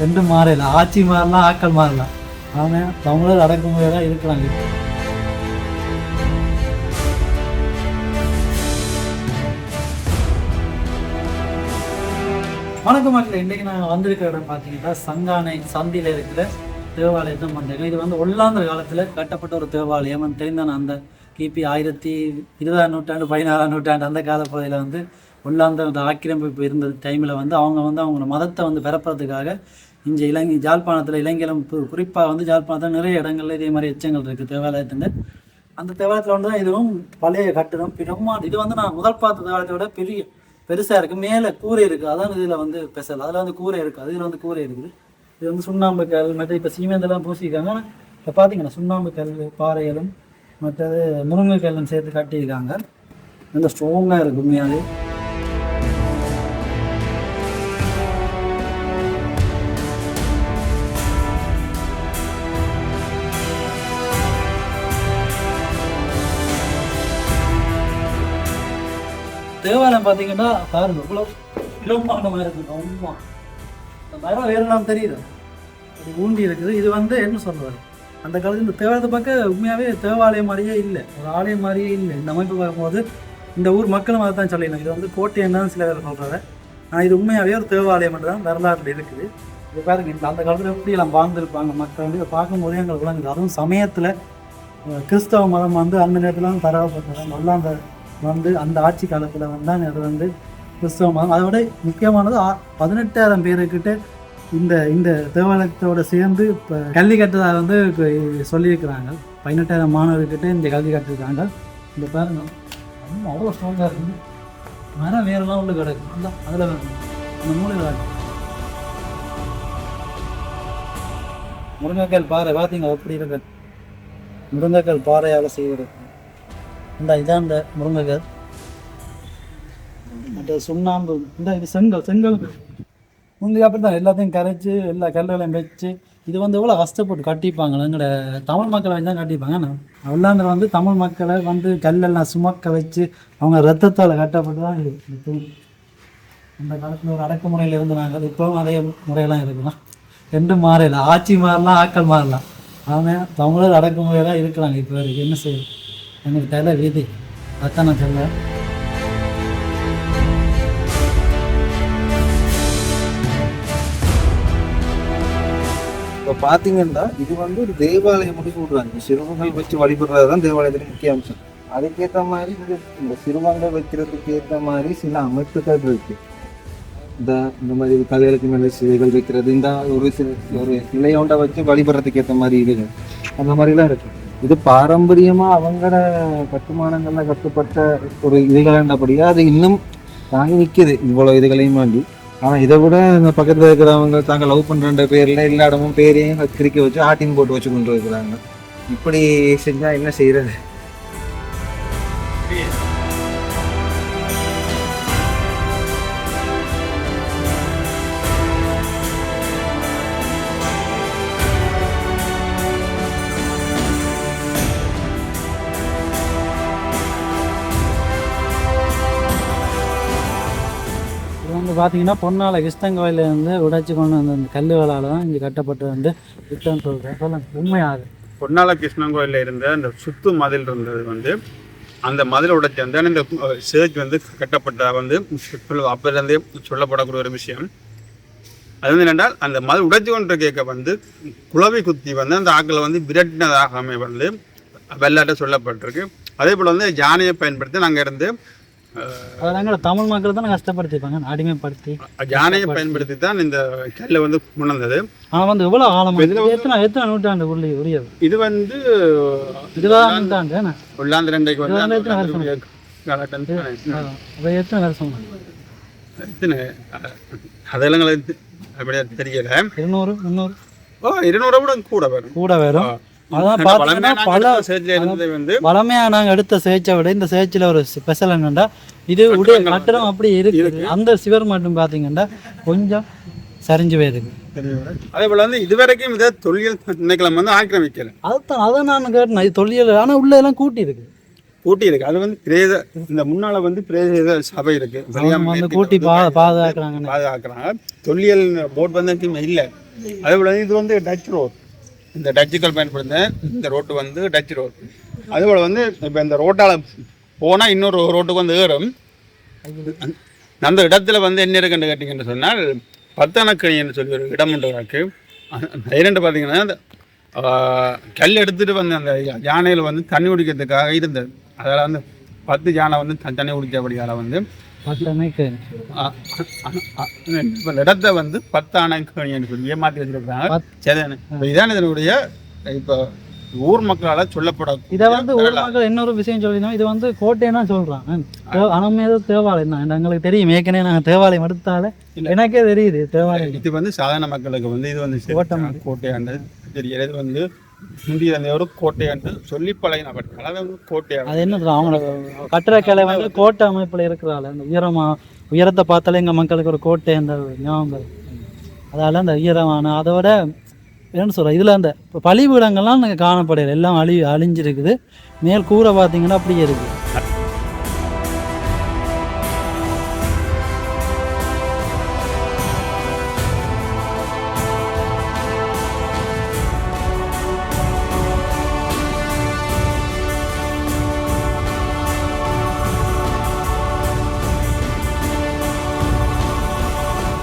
ரெண்டும் மாறல. ஆட்சி மாறலாம் ஆக்கள் மாறலாம். ஆனால் தமிழர் அடக்குமுறையாக இருக்கிறாங்க. வணக்கம் மக்கள். இன்றைக்கி நாங்கள் வந்திருக்கிற இடம் பார்த்தீங்கன்னா சங்கானை சந்தியில் இருக்கிற தேவாலயத்தை பண்ணுறாங்க இது வந்து ஒல்லாந்தர் காலத்தில் கட்டப்பட்ட ஒரு தேவாலயம். வந்து தெரிந்தான அந்த கிபி ஆயிரத்தி இருபதாம் நூற்றாண்டு பதினாறாம் நூற்றாண்டு அந்த காலப்பகுதியில் வந்து உள்ளாந்த அந்த ஆக்கிரமிப்பு இருந்த டைமில் வந்து அவங்க வந்து அவங்க மதத்தை வந்து பரப்புறதுக்காக இங்கே இலங்கை ஜாழ்ப்பாணத்தில் இலங்கையிலும் குறிப்பாக வந்து ஜாழ்ப்பாணத்தில் நிறைய இடங்கள்ல இதே மாதிரி எச்சங்கள் இருக்குது தேவாலயத்தின் அந்த தேவாலயத்தில் வந்து தான் இதுவும் பழைய கட்டிடம். பிரம்மாண்டம் இது வந்து நான் முதல் பார்த்த தேவாலயத்தை விட பெரிய பெருசாக இருக்குது மேலே கூரை இருக்குது அதான் இதில் வந்து ஸ்பெஷல் அதில் வந்து கூரை இருக்குது இதில் வந்து கூரை இருக்குது. இது வந்து சுண்ணாம்பு கல் மற்ற இப்போ சீமெந்தெல்லாம் பூசியிருக்காங்க. ஆனால் இப்போ பார்த்தீங்கன்னா சுண்ணாம்பு கல் பாறைகளும் மற்றது முருங்கை கல்லும் சேர்த்து கட்டியிருக்காங்க. நல்லா ஸ்ட்ராங்காக இருக்கும் உண்மையாகவே தேவாலயம் பார்த்தீங்கன்னா பாருங்க இவ்வளோ பிரம்மாண்டமாக இருக்குது ரொம்ப. இந்த மரம் வேறெல்லாம் தெரியுது. அது ஊண்டி இருக்குது. இது வந்து என்ன சொல்றது? அந்த காலத்தில் இந்த தேவாலயத்தை பார்க்க உண்மையாகவே தேவாலயம் மாதிரியே இல்லை. ஒரு ஆலயம் மாதிரியே இல்லை. இந்த அமைப்பு பார்க்கும்போது இந்த ஊர் மக்களும் அதை தான் சொல்லிடணும் இது வந்து கோட்டை என்னன்னு சில பேர் சொல்கிறாங்க ஆனால் இது உண்மையாகவே ஒரு தேவாலயம் தான் வரலாற்றில் இருக்குது. இது பாருங்க இந்த அந்த காலத்தில் எப்படி எல்லாம் வாழ்ந்துருப்பாங்க மக்கள் வந்து இதை பார்க்கும்போதே எங்களுக்கு விளங்குது. அதுவும் சமயத்தில் கிறிஸ்தவ மதம் வந்து அந்த நேரத்தில் தரவப்பட்டது. நல்லா அந்த வந்து அந்த ஆட்சி காலத்தில் வந்தால் அது வந்து கிறிஸ்தவ மதம் அதை விட முக்கியமானது பதினெட்டாயிரம் பேருக்கிட்ட இந்த இந்த தேவாலயத்தோட சேர்ந்து இப்போ கல்வி கட்டுறதாக வந்து சொல்லியிருக்கிறாங்க. பதினெட்டாயிரம் மாணவர்கிட்ட இந்த கல்வி கட்டிருக்காங்க இந்த பாருங்க. ரொம்ப அவ்வளோ ஸ்ட்ராங்காக இருக்குது மரம் வேறெல்லாம் உள்ள கிடக்கும் அந்த அதில் அந்த மூலையில் முருங்கைக்கால் பாறை பார்த்தீங்க அப்படி இருக்கு? முருங்கைக்கால் பாறையால் செய்வது இந்த இதான் இந்த முருங்கைகள். மற்ற சுண்ணாம்பு இந்த இது செங்கல் செங்கல். முந்தைய அப்படி தான் எல்லாத்தையும் கரைச்சி எல்லா கல்லுகளையும் வச்சு இது வந்து எவ்வளோ கஷ்டப்பட்டு கட்டிப்பாங்க எங்களோட தமிழ் மக்களை வச்சு தான் கட்டிப்பாங்க அவ்வளோங்கிற வந்து தமிழ் மக்களை வந்து கல்லெல்லாம் சுமக்க வச்சு அவங்க ரத்தத்தால் கட்டப்பட்டு தான் இது. இந்த தூண் அந்த காலத்தில் ஒரு அடக்குமுறையில் இருந்து நாங்கள் இப்போவும் அதே முறையெல்லாம் இருக்கலாம் ரெண்டும் மாறலாம் ஆட்சி மாறலாம் ஆக்கள் மாறலாம். ஆனால் தமிழர் அடக்குமுறையெல்லாம் இருக்கிறாங்க இப்போ வரைக்கும். என்ன செய்யணும் எனக்கு தலை வீதி. அதான் நான் இப்போ பார்த்தீங்கன்னா இது வந்து ஒரு தேவாலயம் மட்டும் சொல்றாங்க சிறுவங்கள் வச்சு வழிபடுறது தான் தேவாலயத்தின் முக்கிய அம்சம். அதுக்கேற்ற மாதிரி இந்த இந்த சிறுவங்கள் வைக்கிறதுக்கு ஏற்ற மாதிரி சில அமைப்புகள் இருக்கு. இந்த இந்த மாதிரி கல்யாணத்து மேலே சிலைகள் வைக்கிறது இந்த ஒரு சில ஒரு சிலையோண்ட வச்சு வழிபடுறதுக்கு ஏற்ற மாதிரி இது. அந்த மாதிரிலாம் இருக்குது இது பாரம்பரியமா அவங்களோட கட்டுமானங்கள்ல கட்டுப்பட்ட ஒரு இதுகளபடியா அது இன்னும் தாங்கி நிக்குது. இவ்வளவு இதுகளையும் வேண்டி ஆனா இதை விட இந்த பக்கத்துல இருக்கிறவங்க தாங்க லவ் பண்ற பேர்ல எல்லா இடமும் பேரையும் கிரிக்க வச்சு ஆட்டின் போட்டு வச்சு கொண்டு இருக்கிறாங்க. இப்படி செஞ்சா என்ன செய்யறது பார்த்தீங்கன்னா பொன்னால கிருஷ்ணங்கோயிலேருந்து உடைச்சி கொண்டு வந்த அந்த கல்லுகளால் தான் இங்கே கட்டப்பட்டு வந்து விட்டோன்னு சொல்கிறேன் சொல்லுங்கள் உண்மையாது பொன்னால கிருஷ்ணன் கோயிலில் இருந்த அந்த சுத்து மதில் இருந்தது வந்து அந்த மதில் உடைச்சி வந்து இந்த சேர்ச் வந்து கட்டப்பட்ட வந்து சொல்ல- அப்போலேருந்தே சொல்லப்படக்கூடிய ஒரு விஷயம். அது வந்து என்னென்றால் அந்த மது உடைச்சி கொண்டு கேட்க வந்து குழவை குத்தி வந்து அந்த ஆக்களை வந்து விரட்டினதாகவே வந்து வெள்ளாட்ட சொல்லப்பட்டிருக்கு. அதே போல் வந்து யானையை பயன்படுத்தி நாங்கள் இருந்து அதை நாங்கள் தமிழ் மக்கள் தான் கஷ்டப்படுத்திப்பாங்க. அடிமைப்படுத்தி யானையை பயன்படுத்தி தான் இந்த கல்லை வந்து உணர்ந்தது ஆனால் வந்து எவ்வளோ ஆழமாக எத்தனை எத்தனை நூற்றாண்டு உள்ளே உரியது இது வந்து இருபதாம் நூற்றாண்டு உள்ளாந்து ரெண்டைக்கு வந்து எத்தனை வருஷம்? எத்தனை வருஷம்? எத்தனை? அதெல்லாம் அப்படியே தெரியல. இருநூறு முந்நூறு? ஓ இருநூறு விட கூட வரும். கூட வரும். பார்த்தீங்கன்னா வளமையா நாங்க எடுத்த சேச்சை விட இந்த சேச்சில் ஒரு ஸ்பெஷல் என்னன்னா இது உடைய கட்டடம் அப்படி இருக்குது. அந்த சிவர் மட்டும் பாத்தீங்கன்னா கொஞ்சம் சரிஞ்சு போயிருக்கு. அதே போல வந்து இதுவரைக்கும் இதை தொழில் திணைக்களம் வந்து ஆக்கிரமிக்கல. அதுதான் அதை நான் கேட்டேன். இது தொல்லியல் ஆனா உள்ள எல்லாம் கூட்டி இருக்கு. கூட்டி இருக்கு. அது வந்து பிரேத இந்த முன்னால வந்து பிரேத சபை இருக்கு. கூட்டி பா பாதுகாக்கிறாங்கன்னு. பாதுகாக்கிறாங்க. தொல்லியல் போர்டு வந்து இல்லை. அதே போல இது வந்து டச் ரோட் இந்த டச்சுக்கள் பயன்படுத்த இந்த ரோட்டு வந்து டச் ரோடு அதுபோல் வந்து இப்போ இந்த ரோட்டால் போனால் இன்னொரு ரோட்டுக்கு வந்து ஏறும். அந்த இடத்துல வந்து என்ன இருக்குன்னு கேட்டிங்கன்னு சொன்னால் பத்தனக்கணின்னு சொல்லி ஒரு இடம் உண்டு இருக்கு. இரண்டு பார்த்தீங்கன்னா அந்த கல் எடுத்துகிட்டு வந்து அந்த யானையில் வந்து தண்ணி குடிக்கிறதுக்காக இருந்தது. அதில் வந்து பத்து யானை வந்து த- தண்ணி குடித்தபடியால் வந்து இடத்த வந்து பத்தானை கணின்னு சொல்லி ஏமாற்றி இப்போ இதான் இதனுடைய இப்போ ஊர் மக்களால் சொல்லப்படக்கூடிய இதை வந்து ஊர் மக்கள் இன்னொரு விஷயம் சொல்லியிருந்தோம் இது வந்து கோட்டைன்னா ஆனால் ஏதோ தேவாலயம் தான். எங்களுக்கு தெரியும். ஏற்கனவே நாங்கள் தேவாலயம் எடுத்தாலே எனக்கே தெரியுது தேவாலயம். இது வந்து சாதாரண மக்களுக்கு வந்து இது வந்து கோட்டை கோட்டையாண்டு தெரியல இது வந்து இந்திய அந்த ஒரு கோட்டையாண்டு சொல்லி பழகின பட் கலவை வந்து கோட்டையாண்டு அது என்ன சொல்றது, கட்டுற கலை வந்து கோட்டை அமைப்பில் இருக்கிறாள். அந்த உயரமா உயரத்தை பார்த்தாலே எங்கள் மக்களுக்கு ஒரு கோட்டை அந்த ஞாபகம் அதால் அந்த உயரமான அதை விட என்ன சொல்ற இதில் அந்த இப்போ பலிபீடங்கள்லாம் நாங்கள் காணப்படையில எல்லாம் அழி அழிஞ்சிருக்குது. மேல் கூரை பார்த்தீங்கன்னா அப்படியே இருக்குது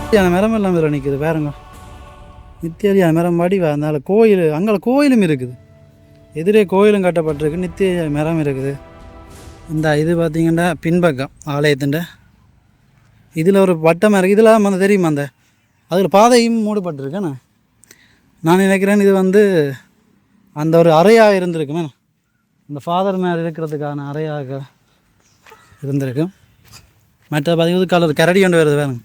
நித்தியான மரம் எல்லாம் வேறு நிற்குது பாருங்க. நித்தியான மரம் வடிவா அதனால கோயில் அங்கே கோயிலும் இருக்குது. எதிரே கோயிலும் கட்டப்பட்டிருக்கு நித்திய மரம் இருக்குது. இந்த இது பார்த்தீங்கன்னா பின்பக்கம் ஆலயத்தின் இதில் ஒரு வட்டம் இருக்குது இதில் அந்த தெரியுமா அந்த? அதில் பாதையும் மூடப்பட்டிருக்கேண்ணா நான் நினைக்கிறேன் இது வந்து அந்த ஒரு அறையாக இருந்திருக்குமே இந்த ஃபாதர் மேலே இருக்கிறதுக்கான அறையாக இருந்திருக்கும். மற்ற பார்த்திங்கன்னா கலர் கரடி கொண்டு வருது வேணுங்க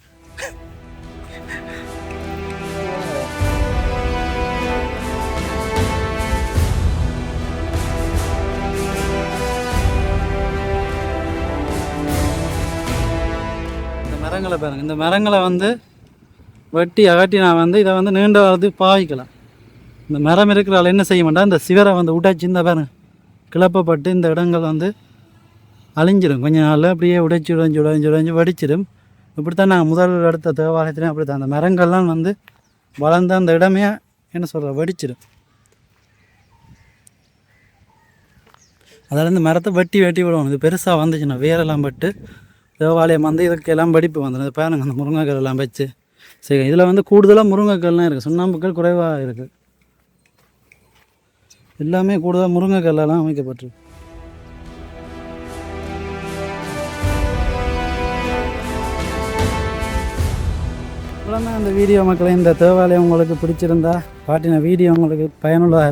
மரங்களை பாருங்கள் இந்த மரங்களை வந்து வெட்டி அகட்டி நான் வந்து இதை வந்து நீண்ட வரது பாவிக்கலாம் இந்த மரம் இருக்கிறால என்ன செய்ய மாட்டா இந்த சிவரை வந்து உடைச்சி இந்த பாருங்க. கிளப்பப்பட்டு இந்த இடங்கள் வந்து அழிஞ்சிடும் கொஞ்ச நாளில் அப்படியே உடைச்சி உடைஞ்சி உடைஞ்சி உடைஞ்சி வடிச்சிடும் இப்படித்தான் நாங்கள் முதல் அடுத்த தேவாலயத்துலேயும் அப்படி தான் அந்த மரங்கள்லாம் வந்து வளர்ந்த அந்த இடமே என்ன சொல்கிற வடிச்சிடும் அதில் இந்த மரத்தை வெட்டி வெட்டி விடுவோம். இது பெருசாக வந்துச்சுன்னா வேரெல்லாம் பட்டு தேவாலயம் வந்து இதுக்கெல்லாம் படிப்பு வந்துடும் இது அந்த முருங்கைக்கல் எல்லாம் வச்சு. சரி இதில் வந்து கூடுதலாக முருங்கைக்கல்லாம் இருக்குது சுண்ணாம்புக்கள் குறைவாக இருக்குது எல்லாமே கூடுதலாக முருங்கைக்கல்லெல்லாம் அமைக்கப்பட்டிருக்கு. இவ்வளோதான் அந்த வீடியோ மக்களை. இந்த தேவாலயம் உங்களுக்கு பிடிச்சிருந்தா பாட்டின வீடியோ உங்களுக்கு பயனுள்ளதாக இருந்தா